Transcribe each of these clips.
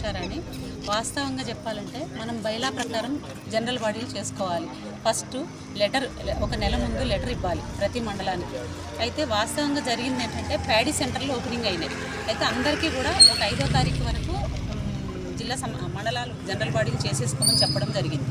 ఉషారాణి వాస్తవంగా చెప్పాలంటే మనం బైలా ప్రకారం జనరల్ బాడీలు చేసుకోవాలి. ఫస్ట్ లెటర్ ఒక నెల ముందు లెటర్ ఇవ్వాలి ప్రతి మండలానికి. అయితే వాస్తవంగా జరిగింది ఏంటంటే ప్యాడీ సెంటర్లు ఓపెనింగ్ అయినాయి. అయితే అందరికీ కూడా ఒక ఐదో తారీఖు వరకు జిల్లా మండలాలు జనరల్ బాడీలు చేసేసుకోమని చెప్పడం జరిగింది.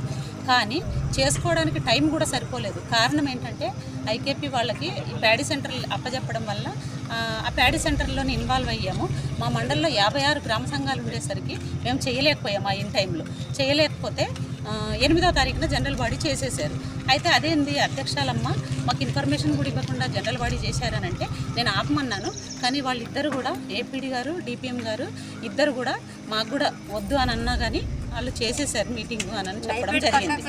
కానీ చేసుకోవడానికి టైం కూడా సరిపోలేదు. కారణం ఏంటంటే ఐకేపీ వాళ్ళకి ఈ ప్యాడీ సెంటర్లు అప్పజెప్పడం వల్ల ఆ, ప్యాడీ సెంటర్లోనే ఇన్వాల్వ్ అయ్యాము. మా మండలంలో యాభై ఆరు గ్రామ సంఘాలు ఉండేసరికి మేము చేయలేకపోయాము ఆ ఇన్ టైంలో. చేయలేకపోతే ఎనిమిదో తారీఖున జనరల్ బాడీ చేసేసారు అయితే అదేంది అధ్యక్షాలమ్మ మాకు ఇన్ఫర్మేషన్ కూడా ఇవ్వకుండా జనరల్ బాడీ చేశారనంటే నేను ఆపమన్నాను. కానీ వాళ్ళిద్దరు కూడా ఏపీడీ గారు డిపిఎం గారు ఇద్దరు కూడా మాకు కూడా వద్దు అని అన్నా కానీ వాళ్ళు చేసేసారు మీటింగ్ అని అని చెప్పడం జరిగింది.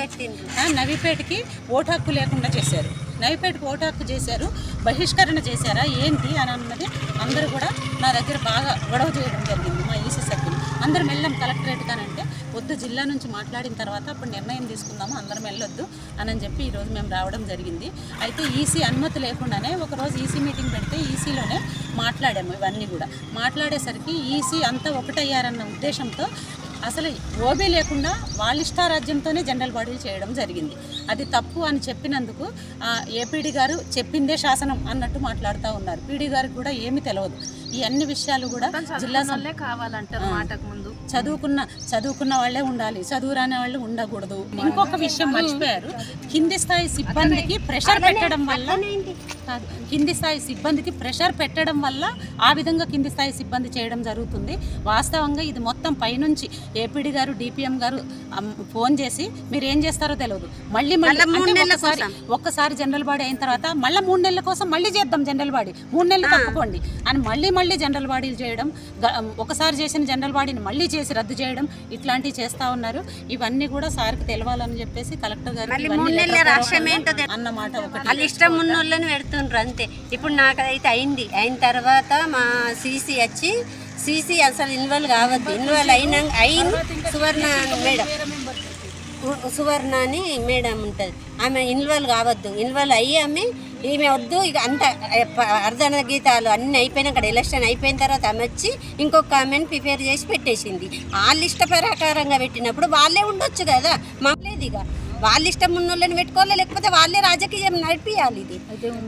నవీపేటకి ఓటు హక్కు లేకుండా చేశారు. నవీపేటకి ఓటాకు చేశారు బహిష్కరణ చేశారా ఏంటి అని అన్నది అందరూ కూడా నా దగ్గర బాగా గొడవ చేయడం జరిగింది మా ఈసీ సభ్యులు. అందరం వెళ్ళాం కలెక్టరేట్ కానంటే వద్దు జిల్లా నుంచి మాట్లాడిన తర్వాత అప్పుడు నిర్ణయం తీసుకుందాము అందరం వెళ్ళొద్దు అని చెప్పి ఈరోజు మేము రావడం జరిగింది. అయితే ఈసీ అనుమతి లేకుండానే ఒకరోజు ఈసీ మీటింగ్ పెడితే ఈసీలోనే మాట్లాడాము ఇవన్నీ కూడా. మాట్లాడేసరికి ఈసీ అంతా ఒకటయ్యారన్న ఉద్దేశంతో అసలు ఓబీ లేకుండా వాళ్ళ ఇష్టారాజ్యంతోనే జనరల్ బాడీలు చేయడం జరిగింది. అది తప్పు అని చెప్పినందుకు ఏపీడీ గారు చెప్పిందే శాసనం అన్నట్టు మాట్లాడుతూ ఉన్నారు. పీడీ గారికి కూడా ఏమీ తెలియదు ఈ అన్ని విషయాలు కూడా జిల్లా కావాలంటారు మాటకు ముందు. చదువుకున్న చదువుకున్న వాళ్ళే ఉండాలి. చదువు రాని వాళ్ళు ఉండకూడదు. ఇంకొక విషయం మర్చిపోయారు. కింది స్థాయి సిబ్బందికి ప్రెషర్ పెట్టడం వల్ల కాదు స్థాయి సిబ్బందికి ప్రెషర్ పెట్టడం వల్ల ఆ విధంగా కింది స్థాయి సిబ్బంది చేయడం జరుగుతుంది. వాస్తవంగా ఇది మొత్తం పైనుంచి ఏపీడీ గారు డిపిఎం గారు ఫోన్ చేసి మీరు ఏం చేస్తారో తెలియదు మళ్ళీ మళ్ళీ ఒక్కసారి ఒక్కసారి జనరల్ బాడీ అయిన తర్వాత మళ్ళీ మూడు నెలల కోసం మళ్ళీ చేద్దాం జనరల్ బాడీ. మూడు నెలలు తప్పుకోండి. అని మళ్ళీ మళ్ళీ జనరల్ బాడీలు చేయడం ఒకసారి చేసిన జనరల్ బాడీని మళ్ళీ చేసి రద్దు చేయడం ఇట్లాంటివి చేస్తా ఉన్నారు. ఇవన్నీ కూడా సార్కి తెలవాలని చెప్పేసి కలెక్టర్ గారు అన్నమాట ఒకటి ఇష్టం ఉన్న వాళ్ళని పెడుతుండ్రు అంతే. ఇప్పుడు నాకైతే అయింది. అయిన తర్వాత మా సీసీ వచ్చి సీసీ అసలు ఇన్వాల్వ్ కావద్దు. ఇన్వాల్వ్ అయిన అయిన సువర్ణ మేడం. సువర్ణ అని మేడం ఉంటుంది. ఆమె ఇన్వాల్వ్ కావద్దు. ఇన్వాల్వ్ అయ్యి ఆమె ఈమె వద్దు. ఇక అంత అర్ధన గీతాలు అన్నీ అయిపోయినాక ఎలక్షన్ అయిపోయిన తర్వాత ఆమె వచ్చి ఇంకొక ఆమెను ప్రిపేర్ చేసి పెట్టేసింది. వాళ్ళ ఇష్ట ప్రకారంగా పెట్టినప్పుడు వాళ్ళే ఉండొచ్చు కదా. మాలేదు ఇక. వాళ్ళ ఇష్టం ఉన్న వాళ్ళని పెట్టుకోవాలి లేకపోతే వాళ్ళే రాజకీయం నడిపియాలి ఇది.